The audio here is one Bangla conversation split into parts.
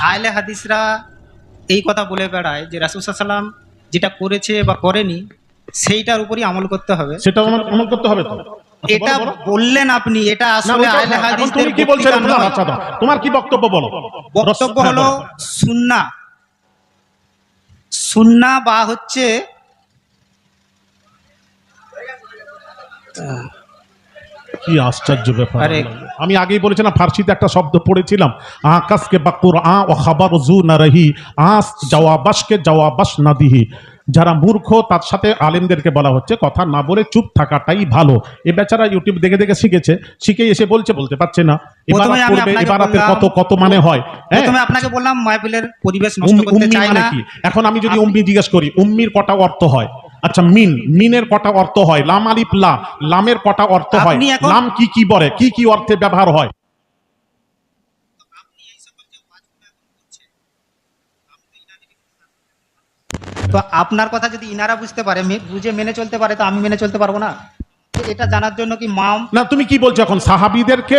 আহলে হাদিসরা এই কথা বলে বেড়ায় যে রাসুল সাল্লাম যেটা করেছে বা করেনি সেইটার উপরই আমল করতে হবে। সেটা আমল করতে হবে তো? আচ্ছা, এটা বলো, বলো। বললেন আপনি এটা আসলে আহলে হাদিসদের তুমি কি বলছো আচ্ছা। তোমার কি বক্তব্য বলো? বক্তব্য হ্যাঁ, হলো বলো। সুন্না। সুন্না বা হচ্ছে কি আশ্চর্য ব্যাপার আমি আগেই বলেছি না ফার্সিতে একটা শব্দ পড়েছিলাম আকাশকে বাকুর আ ও খাবার জু না রহি আস জওয়াবাসকে জওয়াবাস না দিহি। যারা মূর্খ তার সাথে আলেমদেরকে বলা হচ্ছে কথা না বলে চুপ থাকাটাই ভালো। এ বেচারা ইউটিউব দেখে দেখে শিখেছে শিখে এসে বলছে বলতে পারছে না। কত কত মানে হয় হ্যাঁ? প্রথমে আপনাকে বললাম মাহফিলের পরিবেশ নষ্ট করতে চাই মানে না। কি? এখন আমি যদি উম্মি জিজ্ঞেস করি উম্মির কটা অর্থ হয়? আচ্ছা মিন মিনের কটা অর্থ হয়? লাম আলিফ লা। লামের কটা অর্থ হয়? লাম কি কি বলে? কি কি অর্থে ব্যবহার হয়? তো আপনার কথা যদি ইনারা বুঝতে পারে বুঝে মেনে চলতে পারে তো আমি মেনে চলতে পারব না? তো এটা জানার জন্য কি মাম না তুমি কি বলছো এখন? সাহাবিদেরকে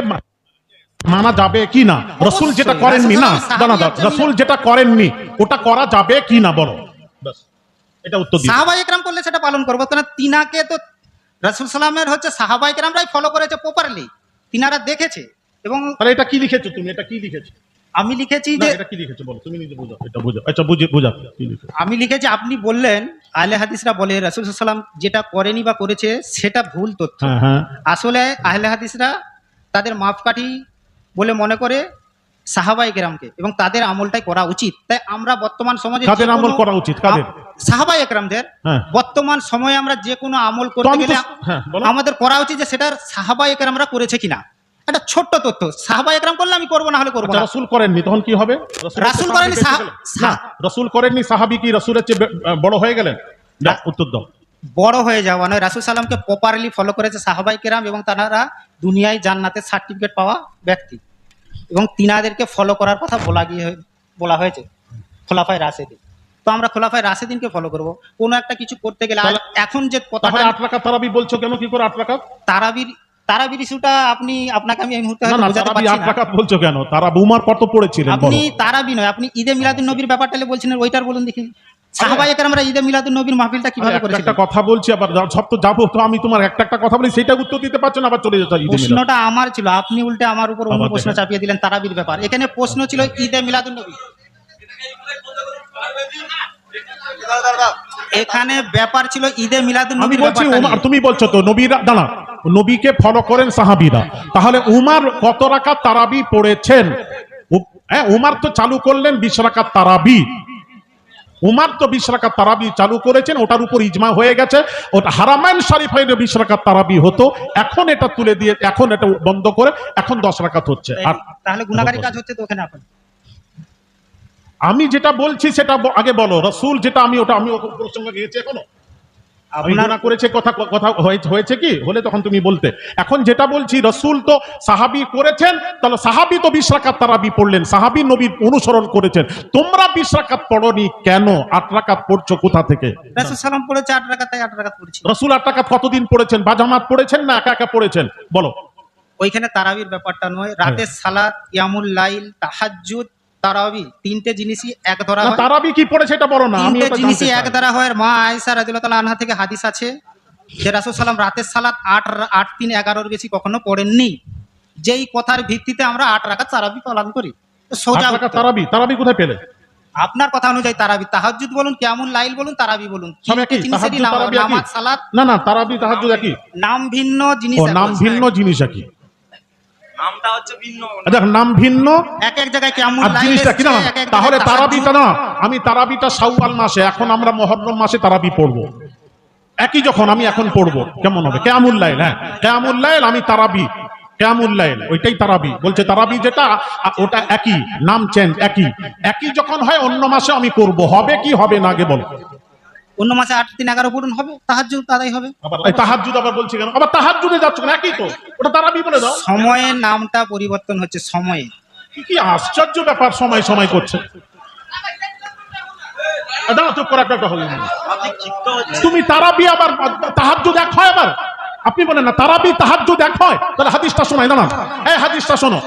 মানা যাবে কি না? রসুল যেটা করেননি না? রাসূল যেটা করেননি ওটা করা যাবে কি না বলো? এটা উত্তর দিই সাহাবা একরাম করলে সেটা পালন করব। কেন তিনাকে তো রাসুল সালামের হচ্ছে সাহাবা একরামরাই ফলো করেছে প্রপারলি তিনারা দেখেছে এবং তাহলে এটা কি লিখেছো তুমি? এটা কি লিখেছো? আমি লিখেছি যে এটা কি লিখেছো? বলো তুমি নিজে বুঝাও। এটা বুঝাও। আচ্ছা বুঝে বুঝাও। আমি লিখেছি আপনি বললেন আহলে হাদিসরা বলে রাসুল সাল্লাম যেটা করেনি বা করেছে সেটা ভুল তথ্য। হ্যাঁ হ্যাঁ। আসলে আহলে হাদিসরা তাদের মাপকাঠি বলে মনে করে সাহাবাই কেরামকে এবং তাদের আমলটাই করা উচিত। তাই আমরা বর্তমান সমাজে কাদের আমল করা উচিত? কাদের? সাহাবাই একরামদের হ্যাঁ। বর্তমান সময়ে আমরা যে কোনো আমল করতে গেলে হ্যাঁ আমাদের করা উচিত যে সেটার সাহাবা একরামরা করেছে কিনা। একটা ছোট্ট তথ্য সাহাবা একরাম করলে আমি করব না হলে করব আচ্ছা, না। রসুল করেননি তখন কি হবে? রাসূল করেননি, রসুল করেননি সাহাবি কি রসুলের চেয়ে বড় হয়ে গেলেন? না উত্তর দাও। বড় হয়ে যাওয়া নয়। রাসুল সাল্লামকে প্রপারলি ফলো করেছে সাহাবাই কেরাম এবং তারা দুনিয়ায় জান্নাতের সার্টিফিকেট পাওয়া ব্যক্তি। এবং তিনাদেরকে ফলো করার কথা বলা গিয়ে বলা হয়েছে খোলাফায় রাশেদিন। তো আমরা খোলাফায় রাশেদিনকে ফলো করব। কোনো একটা কিছু করতে গেলে এখন যে কথা আট রাখা তারাবি বলছো কেন? কি করে আট রাখা তারাবির তারাবির ইস্যুটা আপনি আপনাকে আমি এই মুহূর্তে না হয়তো না বোঝাতে তারাবি পারছি আট না। রাখাত বলছো কেন? তারা বুমার পড়েছিলেন বলো। আপনি তারাবি নয় আপনি ঈদে মিলাদুন নবীর ব্যাপারটা বলছিলেন ওইটার বলুন দেখি। আমরা ঈদে মিলাদুন নবীর মাহফিলটা কীভাবে একটা করেছিলেন? একটা কথা বলছি আবার যা- সব তো যাব তো আমি তোমার একটা একটা কথা বলি সেটা উত্তর দিতে পারছ না আবার চলে যেতে ঈদে মিলাদ। প্রশ্নটা আমার ছিল আপনি উল্টে আমার উপর অন্য প্রশ্ন দেখেন। চাপিয়ে দিলেন তারাবির ব্যাপার। এখানে প্রশ্ন ছিল ঈদে মিলাদুন নবী। এখানে ব্যাপার ছিল ঈদে মিলাদুন আমি নবীর বলছি ব্যাপারটা উমার নিয়ে। তুমি বলছো তো নবীরা দাঁড়া নবীকে ফলো করেন সাহাবিরা। তাহলে উমার কত রাকাত তারাবি পড়েছেন? হ্যাঁ উমার তো চালু করলেন বিশ রাকাত তারাবি। উমার তো বিশ রাকাত তারাবি চালু করেছেন ওটার উপর ইজমা হয়ে গেছে। ওটা হারামাইন শরীফ হয়ে বিশ রাকাত তারাবি হতো। এখন এটা তুলে দিয়ে এখন এটা বন্ধ করে এখন দশ রাকাত হচ্ছে। আর তাহলে গুণাগারি কাজ হচ্ছে তো ওখানে এখন? আমি যেটা বলছি সেটা আগে বলো। রসুল যেটা আমি ওটা আমি প্রসঙ্গে গিয়েছি এখনও? আপনার করেছে কথা কথা হয়েছে কি? হলে তখন তুমি বলতে। এখন যেটা বলছি রসুল তো সাহাবি করেছেন তাহলে সাহাবি তো বিশ রাকাত তারাবি পড়লেন সাহাবি নবীর অনুসরণ করেছেন। তোমরা বিশ রাকাত পড়নি কেন? আট রাকাত পড়ছো কোথা থেকে? রাসূল সালাম পড়েছে আট রাকাত তাই আট রাকাত পড়েছি। রসুল আট রাকাত কতদিন পড়েছেন? বাজামাত পড়েছেন না একা একা পড়েছেন? বলো। ওইখানে তারাবির ব্যাপারটা নয় রাতের সালাত ইয়ামুল লাইল তাহাজ্জুদ তারাবি তিনটে জিনিসই এক ধরা হয়। তারাবি কি পড়েছে এটা বলো না তিনটে জিনিসই এক চাই। হয়। মা আয়েশা রাদিয়াল্লাহু তাআলা আনহা থেকে হাদিস আছে যে রাসূল সাল্লাম রাতের সালাত আট আট তিন এগারোর বেশি কখনো পড়েননি। যেই কথার ভিত্তিতে আমরা আট রাকাত তারাবি পালন করি। সোজা। তারাবি তারাবি কোথায় পেলে? আপনার কথা অনুযায়ী তারাবি। তাহাজ্জুদ বলুন কেমন লাইল বলুন তারাবি বলুন। নাম- নামাজ সালাত। না না তারাবি তাহাজ্জুদ একই। নাম ভিন্ন জিনিস নাম ভিন্ন জিনিস একই। নামটা হচ্ছে ভিন্ন। দেখ নাম ভিন্ন। এক এক জায়গায় কেমন জিনিসটা কি না এক এক জায়গায় তাহলে তারাবিটা না আমি তারাবিটা শাওয়াল মাসে এখন আমরা মহররম মাসে তারাবি পড়ব। একই যখন আমি এখন পড়ব কেমন হবে? কেমন লাইল হ্যাঁ। লাইল আমি তারাবি। লাইল ওইটাই তারাবি। বলছে তারাবি যেটা ওটা একই নাম চেঞ্জ একই। একই যখন হয় অন্য মাসে আমি করব হবে কি হবে না আগে বলো। অন্য মাসে আট তিন এগারো পূরণ হবে তাহাজ্জুদ আদায় হবে। আবার এই তাহাজ্জুদ আবার বলছি কেন? আবার তাহাজ্জুদে যাচ্ছ কেন? একই তো। ওটা তারাবি বলে দাও। সময়ের নামটা পরিবর্তন হচ্ছে সময়ে। কি কি আশ্চর্য ব্যাপার সময় সময় করছে। আ, দাঁড়া চুপ করে একটা একটা আপনি তুমি তারাবি আবার তাহাজ্জুদ এক হয় আবার? আপনি বলেন না তারাবি তাহাজ্জুদ এক হয়? তাহলে হাদিসটা শোনাই না হ্যাঁ হাদিসটা শোনো।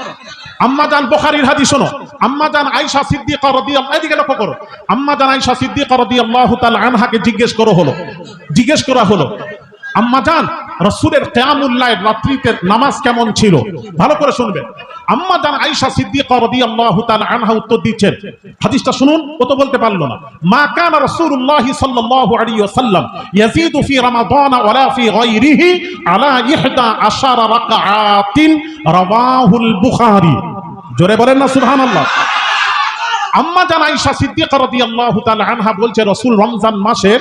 আম্মা বোখারির হাদিস শোনো। আম্মাদান আয়েশা সিদ্দিকা রাদিয়াল্লাহু এদিকে লক্ষ্য করো। আম্মা জান আয়েশা সিদ্দিকা রাদিয়াল্লাহু তাআলা আনহাকে জিজ্ঞেস করো হলো। জিজ্ঞেস করা হলো আম্মা জান রাসূলের কিয়ামুল লাইল রাত্রিতে নামাজ কেমন ছিল? ভালো করে শুনবেন। আম্মা জান আয়েশা সিদ্দিকা রাদিয়াল্লাহু তাআলা আনহা উত্তর দিচ্ছেন। হাদিসটা শুনুন, ও তো বলতে পারল না। মা কানা রাসূলুল্লাহি সাল্লাল্লাহু আলাইহি ওয়াসাল্লাম ইয়াজিদু ফি রমাদান ওয়ালা ফি গায়রিহি আলা ইহদা আশারা রাকাআতিন রাওয়াহুল বুখারী। জোরে বলেন না, সুবহানাল্লাহ। আম্মা জান আয়েশা সিদ্দিকা রাদিয়াল্লাহু তাআলা আনহা বলছে, রাসূল রমজান মাসের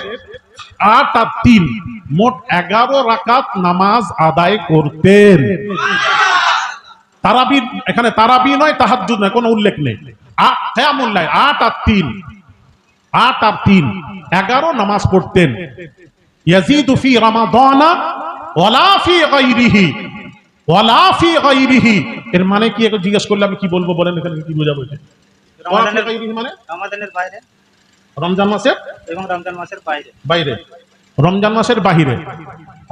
আট আর তিন মোট এগারো রাকাত নামাজ আদায় করতেন। তারাবি এখানে তারাবি নয় তাহাজ্জুদ নয় কোনো উল্লেখ নেই। কিয়ামুল আট আর তিন। আট আর তিন। এগারো নামাজ পড়তেন। রামাদানা এর মানে কি? একটু জিজ্ঞেস করলে আমি কি বলব? বলেন এখানে কি বোঝাবো এটা? মানে? বাইরে। রমজান মাসের? এবং রমজান মাসের বাইরে। বাইরে। রমজান মাসের বাহিরে।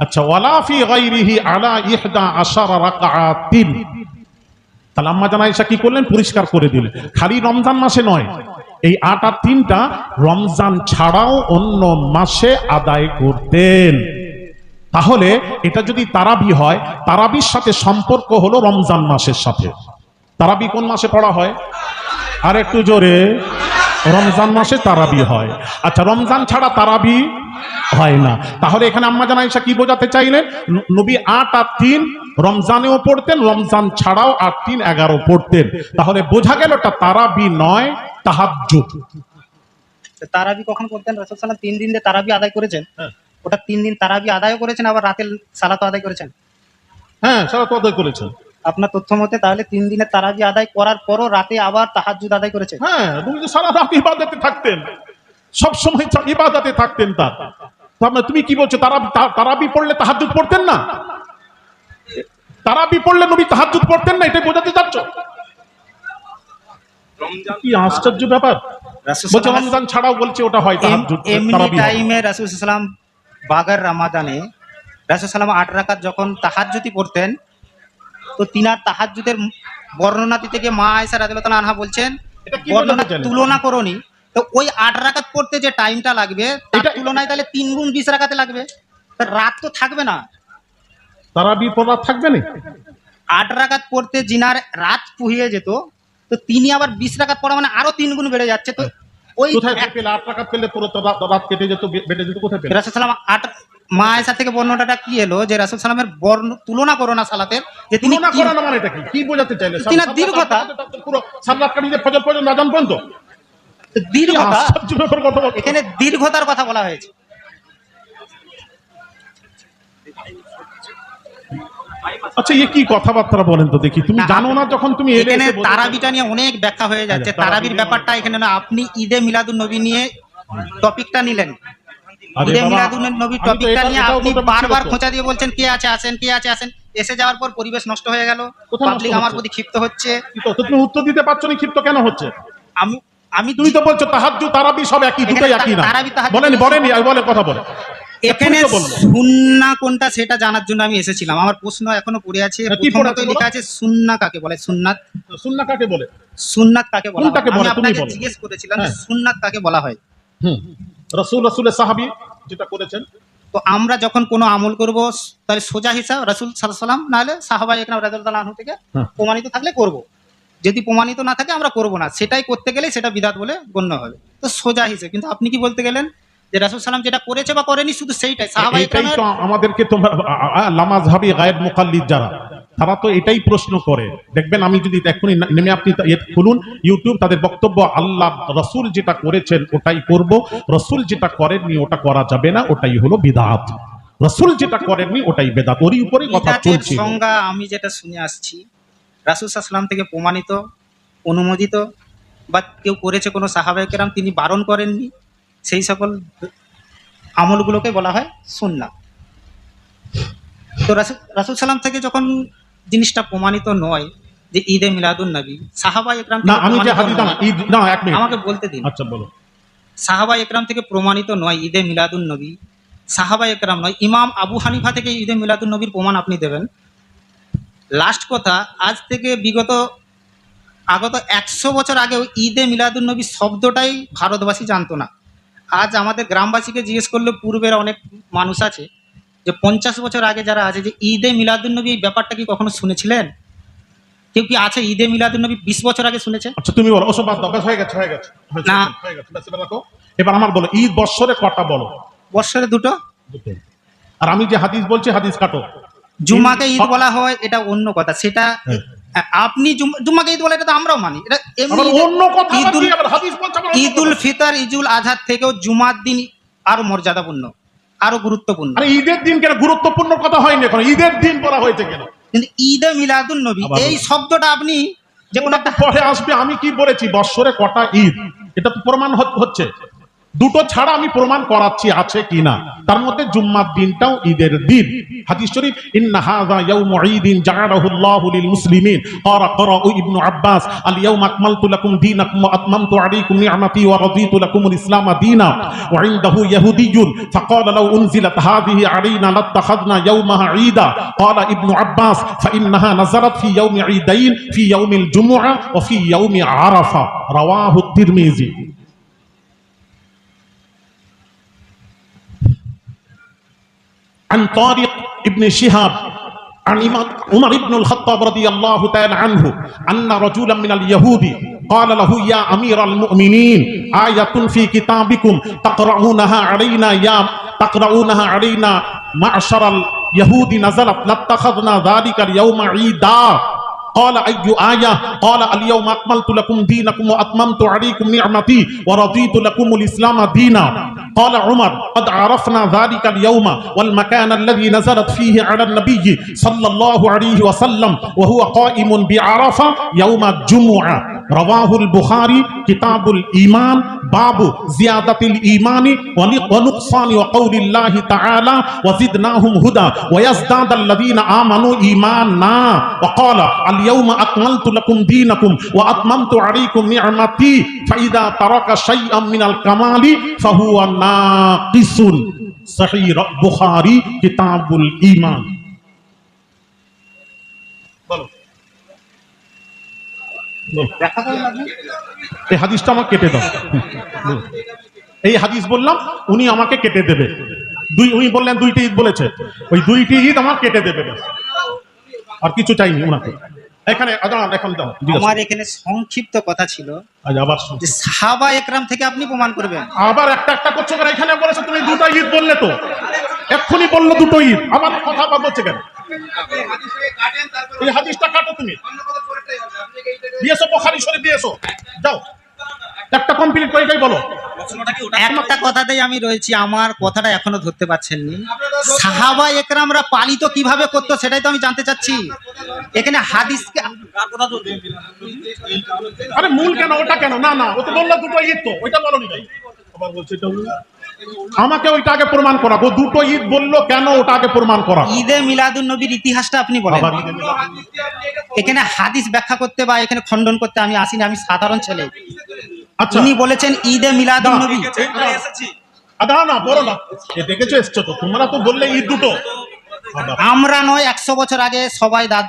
আচ্ছা ওয়ালা ফি গায়রিহি আলা ইহদা আশারা রাকাআতিন। তাহলে আম্মা জান আয়েশা কি করলেন? পরিষ্কার করে দিলেন। খালি রমজান মাসে নয়, এই আট আর তিনটা রমজান ছাড়াও অন্য মাসে আদায় করতেন। তাহলে এটা যদি তারাবি হয়, তারাবির সাথে সম্পর্ক হলো রমজান মাসের সাথে। তারাবি কোন মাসে পড়া হয়? আর একটু জোরে। রমজান মাসে তারাবি হয়। আচ্ছা রমজান ছাড়া তারাবি হয় না। তাহলে এখানে আম্মা জান কি বোঝাতে চাইলেন? নবী আট আর তিন রমজানেও পড়তেন রমজান ছাড়াও আট তিন এগারো পড়তেন। তাহলে বোঝা গেল ওটা তারাবি নয় তাহাজ্জুদ। তারাবি কখন করতেন রাসুল সাল্লাম তিন দিন তারাবি আদায় করেছেন হ্যাঁ। ওটা তিন দিন তারাবি আদায় করেছেন আবার রাতের সালাতো আদায় করেছেন? হ্যাঁ সারা তো আদায় করেছেন। আপনার তথ্য মতে তাহলে তিন দিনের তারাবি আদায় করার পরও রাতে আবার তাহাজুদ আদায় করেছে। হ্যাঁ তুমি তো সারা রাত ইবাদতে থাকতেন সব সময় ইবাদতে থাকতেন তার। মানে তুমি কি বলছো তারা তা- তারাবি পড়লে তাহাজ্জুদ পড়তেন না? তারাবি পড়লে নবী তাহাজ্জুদ পড়তেন না এটাই বোঝাতে চাচ্ছ? কি আশ্চর্য ব্যাপার। রমজান ছাড়াও বলছে ওটা হয় তাহাজ্জুদ এমনি। টাইমে রাসুল সাল্লাম বাগার রামাদানে রাসুল সাল্লাম আট রাকাত যখন তাহাজ্জুতি পড়তেন তো তিনার তাহাজ্জুদের বর্ণনা দিতে গিয়ে মা আয়েশা রাদিয়াল্লাহু আনহা বলছেন বর্ণনা তুলনা করনি। তো ওই আট রাকাত পড়তে যে টাইমটা লাগবে তার এটা- তুলনায় তাহলে তিন গুণ বিশ রাকাতে লাগবে। রাত তো থাকবে না। তারাবি পড়া থাকবে না? আট রাকাত পড়তে জিনার রাত পুহিয়ে যেত তো তিনি আবার বিশ রাকাত পড়া মানে আরও তিন গুণ বেড়ে যাচ্ছে। তো ওই কোথায় পেলে? আট টাকা পেলে পুরো রাত কেটে যেত বে- বেটে যেত কোথায় পেলে? রাসুল আট মা আয়েশা থেকে বর্ণনাটা কি এলো? যে রাসুল সালামের বর্ণ তুলনা করো না সালাতের। যে তিনি তুলনা করা মানে এটা কি? কি বোঝাতে চাইলে? তিনার দীর্ঘতা। পুরো সাল্লাত কাটিয়ে ফজর পর্যন্ত আজান পর্যন্ত? দীর্ঘতা আশ্চর্য ব্যাপার কথা বলছো। এখানে দীর্ঘতার কথা বলা হয়েছে। আচ্ছা এ কি কথাবার্তা বলেন তো দেখি। তুমি জানো না যখন তুমি এখানে তারাবিটা নিয়ে অনেক ব্যাখ্যা হয়ে যাচ্ছে। আচ্ছা, তারাবির ব্যাপারটা এখানে না আপনি ঈদে মিলাদুন নবী নিয়ে টপিকটা নিলেন। মিলাদুন নবী টপিকটা নিয়ে আপনি তো topic ছিল বারবার খোঁচা দিয়ে বলছেন কে আছে আসেন কে আছে আসেন। এসে যাওয়ার পর পরিবেশ নষ্ট হয়ে গেল পাবলিক আমার প্রতি ক্ষিপ্ত হচ্ছে। তুমি উত্তর দিতে পারছ না ক্ষিপ্ত কেন হচ্ছে? আমি আমি তুমি তো বলছো তাহাজ্জু তারাবি সব একই দুটোই একই না। তারাবি, তাহাজ্জুদ বলেনি একই। বলেনি আমি বলে কথা বলে এখানে এক্ষুনি তো বলল। সুন্না কোনটা সেটা জানার জন্য আমি এসেছিলাম। আমার প্রশ্ন এখনও পড়ে আছে। প্রথমত লেখা আছে সুন্না কাকে বলে? সুন্নাত? সুন্না কাকে বলে? সুন্নাত কাকে বলা হয়? আমি বলে? আপনাকে জিজ্ঞেস করেছিলাম হ্যাঁ। সুন্নাত কাকে বলা হয়? হুম। রসুল রসুলের সাহাবি যেটা করেছেন। তো আমরা যখন কোনো আমল করব তাহলে সোজা হিসাব রাসুল সাল্লাম নাহলে সাহাবাই একরাম আনহু থেকে হ্যাঁ। প্রমাণিত থাকলে করব। যদি প্রমাণিত না থাকে আমরা করব না। সেটাই করতে গেলে সেটা বিদাত বলে গণ্য হবে। তো সোজা হিসেবে। কিন্তু আপনি কি বলতে গেলেন যে রাসুল সালাম যেটা করেছে বা করেনি শুধু সেইটাই? সাহাবাই তো আমাদেরকে তোমার লামাজ হাবি গায়েব মুকাল্লিদ যারা তারা তো এটাই প্রশ্ন করে। দেখবেন আমি যদি এখনই নেমে আপনি খুলুন ইউটিউব তাদের বক্তব্য আল্লাহ রসুল যেটা করেছেন ওটাই করব। রসুল যেটা করেননি ওটা করা যাবে না ওটাই হলো বিদাত। রসুল যেটা করেননি ওটাই বেদাত। ওরই উপরে কথা চলছে। সংজ্ঞা আমি যেটা শুনে আসছি রাসুল সাল্লাম থেকে প্রমাণিত অনুমোদিত বা কেউ করেছে কোনো সাহাবাই কেরাম তিনি বারণ করেননি সেই সকল আমলগুলোকে বলা হয় সুন্না তো রাসুল রাসুল সাল্লাম থেকে যখন জিনিসটা প্রমাণিত নয় যে ঈদে মিলাদুন নবী। সাহাবা একরাম না থেকে আমি যে হাদিস না। ঈদ না এক মিনিট। আমাকে বলতে দিন। আচ্ছা বলো। সাহাবা একরাম থেকে প্রমাণিত নয় ঈদে মিলাদুন নবী। সাহাবা একরাম নয় ইমাম আবু হানিফা থেকে ঈদে মিলাদুন নবীর প্রমাণ আপনি দেবেন। লাস্ট কথা আজ থেকে বিগত আগত একশো বছর আগেও ঈদে মিলাদুল নবী শব্দটাই ভারতবাসী জানতো না। আজ আমাদের গ্রামবাসীকে জিজ্ঞেস করলে পূর্বের অনেক মানুষ আছে যে পঞ্চাশ বছর আগে যারা আছে যে ঈদে মিলাদুল নবী এই ব্যাপারটা কি কখনো শুনেছিলেন? কেউ কি আছে ঈদে মিলাদুল নবী বিশ বছর আগে শুনেছে? আচ্ছা তুমি বলো ওসব বাদ দাও হয়ে গেছে হয়ে গেছে না। হয়ে গেছে এবার আমার বলো ঈদ বৎসরে কটা বলো? বৎসরে দুটো? আর আমি যে হাদিস বলছি হাদিস কাটো। জুম্মাকে ঈদ বলা হয় এটা অন্য কথা। সেটা হ্যাঁ। আপনি জুম- জুম্মাকে ঈদ বলে এটা তো আমরাও মানি। এটা এমনি অন্য কথা ঈদুল। ফিতর ঈদুল আজহার থেকেও জুমার দিন আরও মর্যাদাপূর্ণ। আরও গুরুত্বপূর্ণ। আরে ঈদের দিন কেন গুরুত্বপূর্ণ কথা হয়নি এখন? ঈদের দিন বলা হয়েছে কেন? কিন্তু ঈদে মিলাদুল নবী এই শব্দটা আপনি যে কোনো একটা পরে আসবে আমি কি বলেছি বৎসরে কটা ঈদ? এটা তো প্রমাণ হচ্ছে। দুটো ছাড়া আমি প্রমাণ করাচ্ছি আছে কিনা। তার মধ্যে জুম্মার দিনটাও ঈদের দিন। হাদিস শরীফ, ইন্না হাযা ইয়াউমু ঈদিন জাআলাহুল্লাহু লিল মুসলিমিন। ক্বারা ক্বারাউ ইবনু আব্বাস, আল ইয়াউম আকমালতু লাকুম দীনাকুম ওয়া আতমামতু আলাইকুম নি'মাতি ওয়া রাদিতু লাকুমুল ইসলাম দীনা। ওয়া ইনদাহু ইয়াহুদিয়্যুন ফাকালা লাউ উনজিলাত হাযিহি আলাইনা লাত্তাখাযনা ইয়াউমাহা ঈদা। ক্বালা ইবনু আব্বাস ফাইন্নাহা নাযারাত ফি ইয়াউমি ঈদাইন, ফি ইয়াউমিল জুমুআ ওয়া ফি ইয়াউমি আরাফা। রাওয়াহু তিরমিযী عن طارق ابن شهاب عن عمر بن الخطاب رضي الله تعالى عنه أن رجلا من اليهود قال له يا أمير المؤمنين آية في كتابكم تقرؤونها علينا يا تقرؤونها علينا. معشر اليهود نزلت لاتخذنا ذلك اليوم عيدا. قال أي آية؟ قال اليوم أكملت لكم دينكم وأتممت عليكم نعمتي ورضيت لكم الإسلام دينا. قال عمر قد عرفنا ذلك اليوم والمكان الذي نزلت فيه على النبي صلى الله عليه وسلم وهو قائم بعرفة يوم الجمعة. رواه البخاري كتاب الإيمان باب زيادة الإيمان ون- ونقصان وقول الله تعالى وزدناهم هدى ويزداد الذين آمنوا إيمانا وقال اليوم أكملت لكم دينكم وأتممت عليكم نعمتي فإذا ترك شيئا من الكمال فهو ناقص صحيح بخاري كتاب الإيمان বলো এই হাদিসটা আমাকে কেটে দাও। এই হাদিস বললাম, উনি আমাকে কেটে দেবে দুই, উনি বললেন দুইটি ঈদ বলেছে ওই দুইটি ঈদ আমার কেটে দেবে। আর কিছু চাইনি ওনাকে এখানে এখন দাও। আমার এখানে সংক্ষিপ্ত কথা ছিল আবার। সাহাবা একরাম থেকে আপনি প্রমাণ করবেন। আবার একটা একটা করছ কেন? এখানে বলেছ তুমি দুটো ঈদ বললে তো। এক্ষুনি বলল দুটো ঈদ। আবার কথা বাদ হচ্ছে কেন? এই হাদিসটা কাটো তুমি। দিয়েছ বোখারি শরীফ দিয়েছ। যাও। একটা কমপ্লিট করে এটাই বলো। একটা কথাতেই আমি রয়েছি আমার কথাটা এখনও ধরতে পারছেন নি সাহাবা একরামরা পালিত কীভাবে করতো সেটাই তো আমি জানতে চাচ্ছি। এখানে হাদিসকে আরে মূল কেন ওটা কেন? না না ও তো বলল দুটো ঈদ তো ওইটা আবার বলছে এটা আমাকে ওইটা আগে প্রমাণ করা ও দুটো ঈদ বলল কেন ওটা আগে প্রমাণ করা। ঈদে মিলাদুন নবীর ইতিহাসটা আপনি বলেন। এখানে হাদিস ব্যাখ্যা করতে বা এখানে খণ্ডন করতে আমি আসিনি আমি সাধারণ ছেলে। আচ্ছা। উনি বলেছেন ঈদে মিলাদুন নবী। না বড় না। এ দেখেছ এসছো তো। তোমরা তো বললে ঈদ দুটো। আমরা নয় একশো বছর আগে সবাই দাদ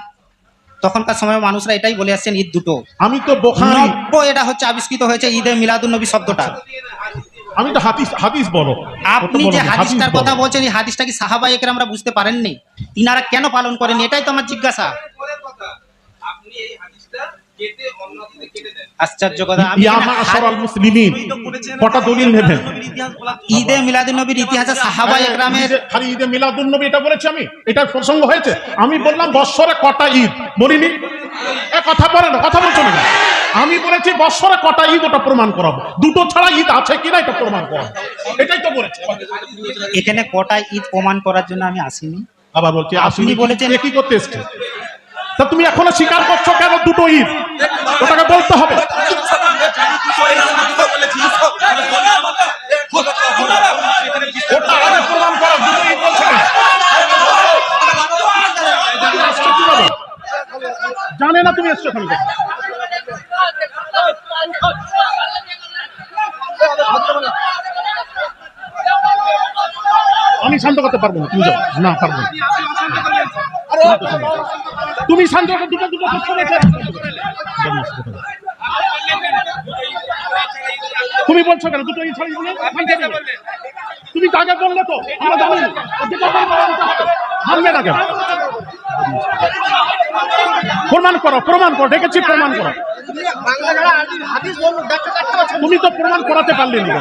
তখনকার সময় মানুষরা এটাই বলে আসছেন ঈদ দুটো। আমি তো নব্য এটা হচ্ছে আবিষ্কৃত হয়েছে ঈদে মিলাদুন নবী শব্দটা। আমি তো হাদিস হাদিস বলো। আপনি যে হাদিসটার কথা বলো। বলছেন এই হাদিসটা কি সাহাবা একরামরা বুঝতে পারেননি? তিনারা কেন পালন করেন এটাই তো আমার জিজ্ঞাসা। আপনি এই হাদিসটা কেটে অন্য দিকে কেটে দেন। আশ্চর্য কথা আমি এখানে মাশারাল মুসলিমিন কটা দলিল নেবেন? ঈদে মিলাদুন নবীর ইতিহাসে সাহাবা একরামের খালি ঈদে মিলাদুন নবী এটা বলেছি আমি। এটার প্রসঙ্গ হয়েছে। আমি বললাম বৎসরে কটা ঈদ? বলিনি এ কথা বলে না কথা বলছো না আমি বলেছি বৎসরে কটা ঈদ ওটা প্রমাণ করাবো। দুটো ছাড়া ঈদ আছে কিনা এটা প্রমাণ করাবো। এটাই তো বলেছে। এখানে কটা ঈদ প্রমাণ করার জন্য আমি আসিনি। আবার বলছি আপনি আসিনি বলেছেন- কি করতে এসছে? তা তুমি এখনও স্বীকার করছ কেন দুটো ঈদ? ওটাকে বলতে হবে? জানে না তুমি এসছো এখানে আমি শান্ত করতে পারব না, তুমি না, পারব না। তুমি শান্ত করতে দুটো দুটো করতে তুমি বলছো কেন? দুটো। তুমি তো? আগে বললে তো আমরা জানি। মানবে না কেন? প্রমাণ করো প্রমাণ করো ডেকেছি প্রমাণ করো। তুমি তো প্রমাণ করাতে পারলে না।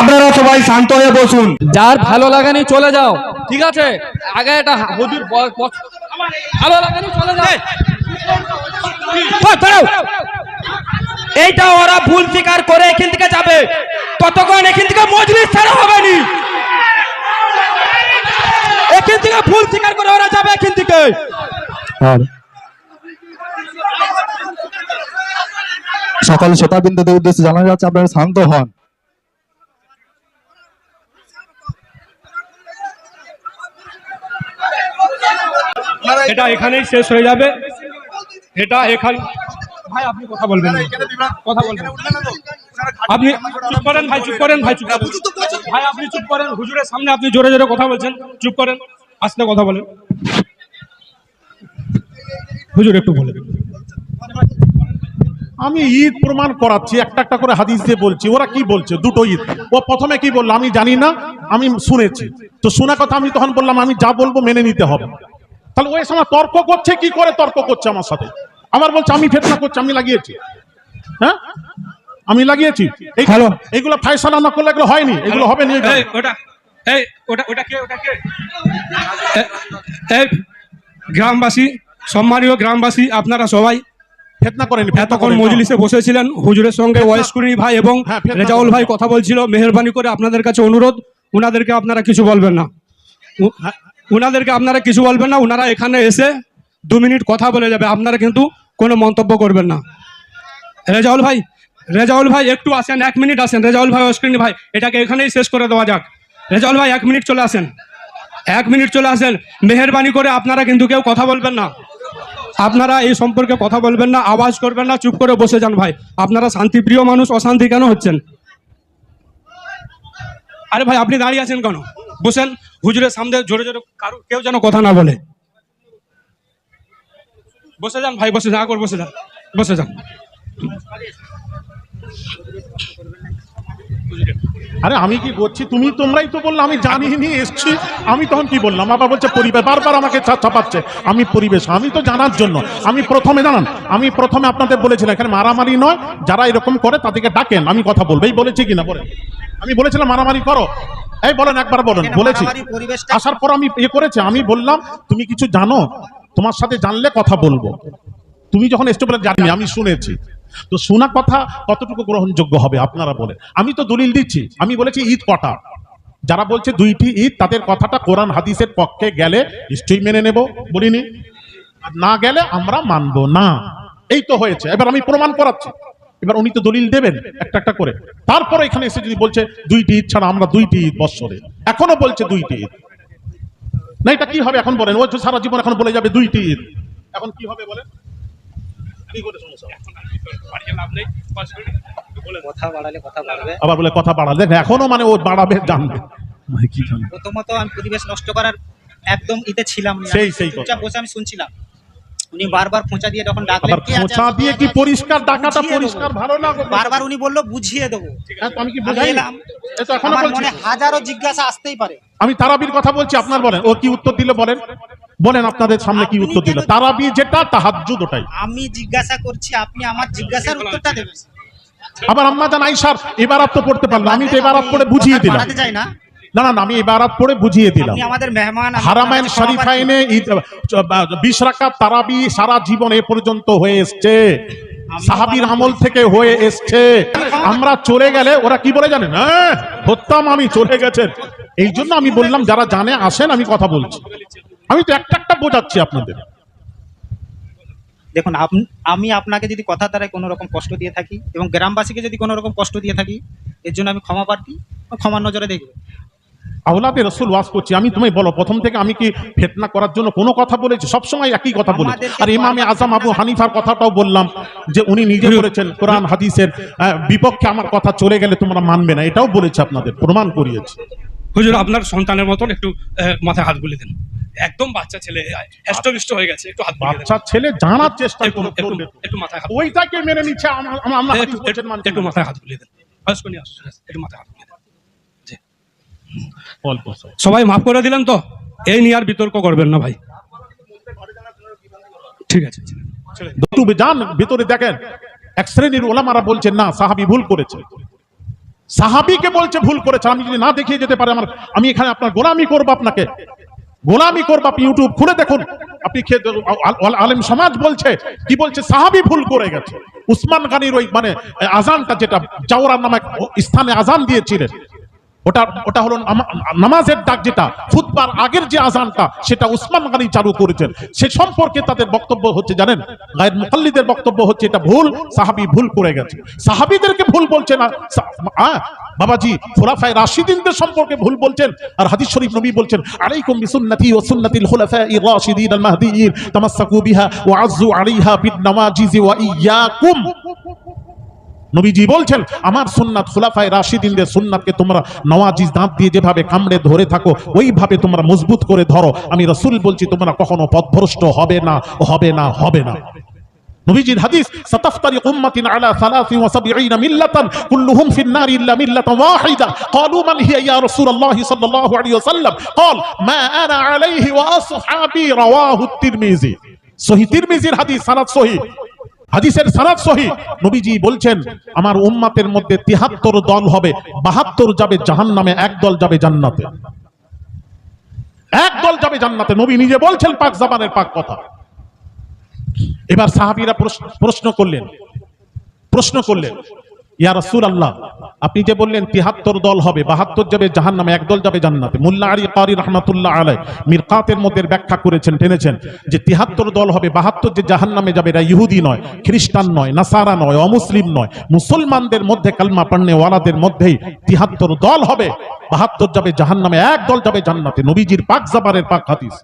আপনারা সবাই শান্ত হয়ে বসুন। যার ভালো লাগেনি চলে যাও ঠিক আছে? আগে এটা হুজুর ভালো লাগেনি চলে যাও। এইটা ওরা ভুল স্বীকার করে এখান থেকে যাবে। ততক্ষণ এখান থেকে মজলিস ছাড়া হবে নি। এখান থেকে ভুল স্বীকার করে ওরা যাবে এখান থেকে। সকাল শ্রোতাবিন্দুদের উদ্দেশ্যে জানানো যাচ্ছে আপনারা শান্ত হন। এটা এখানেই শেষ হয়ে যাবে। এটা এখানে ভাই আপনি কথা বলবেন কথা বলবেন আপনি চুপ করেন ভাই চুপ করেন ভাই চুপ ভাই আপনি চুপ করেন। হুজুরের সামনে আপনি জোরে জোরে কথা বলছেন। চুপ করেন। আস্তে কথা বলেন। হুজুর একটু বলেন। আমি ঈদ প্রমাণ করাচ্ছি একটা একটা করে হাদিস দিয়ে বলছি। ওরা কি বলছে? দুটো ঈদ। ও প্রথমে কি বলল? আমি জানি না আমি শুনেছি। তো শোনা কথা আমি তখন বললাম আমি যা বলব মেনে নিতে হবে। তাহলে ওই সময় তর্ক করছে কি করে তর্ক করছে আমার সাথে? আমার বলছে আমি ফেতনা করছি আমি লাগিয়েছি। হ্যাঁ? আমি লাগিয়েছি। এইগুলো ফায়সালা না করলে এগুলো হয়নি এগুলো হবে না এই ওটা এই ওটা ওটা কে ওটা কে? এই গ্রামবাসী সম্মানীয় গ্রামবাসী আপনারা সবাই ফেতনা করেনি এতক্ষণ মজলিসে বসেছিলেন হুজুরের সঙ্গে ওয়াইসকুরি ভাই এবং হ্যাঁ, রেজাউল ভাই কথা বলছিল মেহরবানি করে আপনাদের কাছে অনুরোধ উনাদেরকে আপনারা কিছু বলবেন না। উনাদেরকে আপনারা কিছু বলবেন না, উনারা এখানে এসে দু মিনিট কথা বলে যাবে, আপনারা কিন্তু কোনো মন্তব্য করবেন না। রেজাউল ভাই রেজাউল ভাই, একটু আসেন, এক মিনিট আসেন, রেজাউল ভাই অস্ক্রিনী ভাই, এটাকে এখানেই শেষ করে দেওয়া যাক। রেজাউল ভাই, এক মিনিট চলে আসেন, এক মিনিট চলে আসেন, মেহরবানি করে আপনারা কিন্তু কেউ কথা বলবেন না। আপনারা এই সম্পর্কে কথা বলবেন না, আওয়াজ করবেন না, চুপ করে বসে যান ভাই। আপনারা শান্তিপ্রিয় মানুষ, অশান্তি কেন হচ্ছেন? আরে ভাই, আপনি দাঁড়িয়ে আছেন কেন? বসেন হুজুরের সামনে জোরে জোরে কারও কেউ যেন কথা না বলে। বসে যান ভাই, বসে যান, আগর বসে যান বসে যান। আরে আমি কি করছি? তুমি তোমরাই তো বললে আমি জানি নি এসছি। আমি তখন কি বললাম? আবার বলছে পরিবেশ বারবার আমাকে চাপাচ্ছে আমি পরিবেশ আমি তো জানার জন্য। আমি প্রথমে জানান আমি প্রথমে আপনাদের বলেছিলাম এখানে মারামারি নয় যারা এরকম করে তাদেরকে ডাকেন আমি কথা বলব। এই বলেছি কিনা? বলেন। আমি বলেছিলাম মারামারি করো। এই বলেন একবার বলেন বলেছি। আসার পর আমি ইয়ে করেছি আমি বললাম তুমি কিছু জানো? তোমার সাথে জানলে কথা বলব। তুমি যখন এসছো বলে জানি আমি শুনেছি। তো শোনা কথা কতটুকু গ্রহণযোগ্য হবে আপনারা বলে আমি তো দলিল দিচ্ছি, আমি বলেছি ঈদ কটা? যারা বলছে দুইটি ঈদ, তাদের কথাটা কোরআন হাদিসের পক্ষে গেলে নিশ্চয়ই মেনে নেব, বলিনি। না গেলে আমরা মানব না। এই তো হয়েছে। এবার আমি প্রমাণ করাচ্ছি। এবার উনি তো দলিল দেবেন একটা একটা করে। তারপর এখানে এসে যদি বলছে দুইটি ঈদ ছাড়া আমরা দুইটি ঈদ বৎসরে, এখনও বলছে দুইটি ঈদ। না, এটা কি হবে এখন বলেন? ও সারা জীবন এখন বলে যাবে দুইটি ঈদ। এখন কি হবে বলেন? কি করে সমস্যা কথা বাড়ালে কথা বাড়বে। আবার বলে কথা বাড়ালে। এখনও মানে ও বাড়াবে জানবে। মানে কি জানবে প্রথমত আমি পরিবেশ নষ্ট করার একদম ইতে ছিলাম সেই- সেই কথা। বসে আমি শুনছিলাম। উনি বারবার খোঁচা দিয়ে যখন ডাকলেন আবার খোঁচা দিয়ে কি পরিষ্কার ডাকাটা পরিষ্কার ভালো না বারবার উনি বলল বুঝিয়ে দেবো। হ্যাঁ, আমি কি এখনও বলছি। হাজারো জিজ্ঞাসা আসতেই পারে। আমি তারাবির কথা বলছি আপনার বলেন। ও কি উত্তর দিল বলেন? বলেন আপনাদের সামনে কি উত্তর দিল? তারাবি যেটা তাহাজ্জুদ ওটাই। আমি জিজ্ঞাসা করছি আপনি আমার জিজ্ঞাসার উত্তরটা দেবেন। আবার আম্মা জান আইসার এবারাত তো পড়তে পারল আমি তো এবারাত পড়ে বুঝিয়ে দিলাম। চাই না। না না না, আমি এবারাত পড়ে বুঝিয়ে দিলাম। আমাদের মেহমান হারামাইন শরীফাইনে বিশ রাকাত তারাবি সারা জীবন এ পর্যন্ত হয়ে এসছে। সাহাবীর আমল থেকে হয়ে এসছে। আমরা চলে গেলে ওরা কি বলে জানেন? হ্যাঁ হত্যাম আমি চলে গেছেন। এই জন্য আমি বললাম যারা জানে আসেন আমি কথা বলছি। আমি তো একটা একটা বোঝাচ্ছি আপনাদের। দেখুন আমি আপনাকে যদি কথা দ্বারাই কোনো রকম কষ্ট দিয়ে থাকি এবং গ্রামবাসীকে যদি কোনো রকম কষ্ট দিয়ে থাকি এর জন্য আমি ক্ষমা প্রার্থী ক্ষমার নজরে দেখব। আওলাদে রসুল ওয়াজ করছি। আমি তোমায় বলো প্রথম থেকে আমি কি ফেতনা করার জন্য কোনো কথা বলেছি? সবসময় একই কথা আমাদেরকে আর ইমামে আজম আবু হানিফার কথাটাও বললাম যে উনি নিজে বলেছেন কোরআন হাদিসের বিপক্ষে আমার কথা চলে গেলে তোমরা মানবে না। এটাও বলেছে আপনাদের প্রমাণ করিয়েছি। হুজুর আপনার সন্তানের মতন একটু মাথায় হাত বুলিয়ে দেন। একদম বাচ্চা ছেলে হ্যাস্টবিষ্ট হয়ে গেছে একটু হাত বাচ্চা ছেলে জানার চেষ্টা করবে একটু মাথায় হাত ওইটাকে মেনে নিচ্ছে আম- আম- আমরা একটু মাথায় হাত বুলিয়ে দেন। বয়স্ক নিয়ে আসুন একটু মাথায় হাত বুলিয়ে দেন। অল্প সবাই মাফ করে দিলেন তো? এই নিয়ে আর বিতর্ক করবেন না ভাই। ঠিক আছে। যান ভিতরে দেখেন। এক শ্রেণির ওলামারা বলছেন না সাহাবি ভুল করেছে। সাহাবিকে বলছে, ভুল করেছে আমি যদি না দেখিয়ে যেতে পারে আমার, আমি এখানে আপনার গোলামি করব আপনাকে। গোলামি করব আপনি ইউটিউব খুলে দেখুন। আপনি আলেম সমাজ বলছে, কি বলছে, সাহাবি ভুল করে গেছে। উসমান গানির ওই মানে আজানটা যেটা, জাওরার নামে স্থানে আজান দিয়েছিলেন। ওটা ওটা হলো নামাজের ডাক যেটা, খুতবার আগের যে আজানটা সেটা উসমান গানি চালু করেছেন। সে সম্পর্কে তাদের বক্তব্য হচ্ছে, জানেন? গায়ের মুকাল্লিদের বক্তব্য হচ্ছে, এটা ভুল, সাহাবি ভুল করে গেছে। সাহাবিদেরকে ভুল বলছে না বাবাজি, খোলাফায়ে রাশিদিনদের সম্পর্কে ভুল বলছেন, আর হাদিস শরীফ নবী বলছেন, আলাইকুম বিসুন্নতি ওয়া সুন্নাতিল খুলাফায়ে রাশিদিন আল মাহদিয়িন তামাসসাকু বিহা ওয়া আলাইহা বিন নাওয়াজিজ ওয়া ইয়াকুম। নবীজি বলছেন আমার সুন্নাত খুলাফায় রাশিদিনদের সুন্নাতকে তোমরা নওয়াজিজ দাঁত দিয়ে যেভাবে কামড়ে ধরে থাকো ওইভাবে তোমরা মজবুত করে ধরো আমি রসুল বলছি তোমরা কখনো পথভ্রষ্ট হবে না হবে না হবে না নবীজির হাদিস সাতাফতারি উম্মাতিন আলা সালাসি ওয়া সাবঈনা মিল্লাতান কুল্লুহুম ফিন নার ইল্লা মিল্লাতান ওয়াহিদা ক্বালু মান হিয়া ইয়া রাসূলুল্লাহ সাল্লাল্লাহু আলাইহি ওয়াসাল্লাম قال ما انا عليه واصحابي رواه الترمذي সহিহ তিরমিজির হাদিস সানাদ সহিহ হাদিসের সারাদ সহি। নবীজি বলছেন, আমার উম্মাতের মধ্যে তিহাত্তর দল হবে, বাহাত্তর যাবে জাহান নামে এক দল যাবে জান্নাতে। এক দল যাবে জান্নাতে। নবী নিজে বলছেন পাক জাবানের পাক কথা। এবার সাহাবিরা প্রশ্ন- প্রশ্ন করলেন। প্রশ্ন করলেন ইয়া রাসূল আল্লাহ আপনি যে বললেন তিহাত্তর দল হবে, বাহাত্তর যাবে জাহান নামে একদল যাবে জান্নাতে। মুল্লা আলী কারি রহমাতুল্লাহ আলাই মিরকাতের মধ্যে ব্যাখ্যা করেছেন, টেনেছেন যে তিহাত্তর দল হবে, বাহাত্তর যে জাহান নামে যাবে, এরা ইহুদি নয়, খ্রিস্টান নয়, নাসারা নয়, অমুসলিম নয়। মুসলমানদের মধ্যে কালমা পান্নে ওয়ালাদের মধ্যেই তিহাত্তর দল হবে, বাহাত্তর যাবে জাহান নামে এক দল যাবে জান্নাতে। নবীজির পাক জাবারের পাক হাদিস।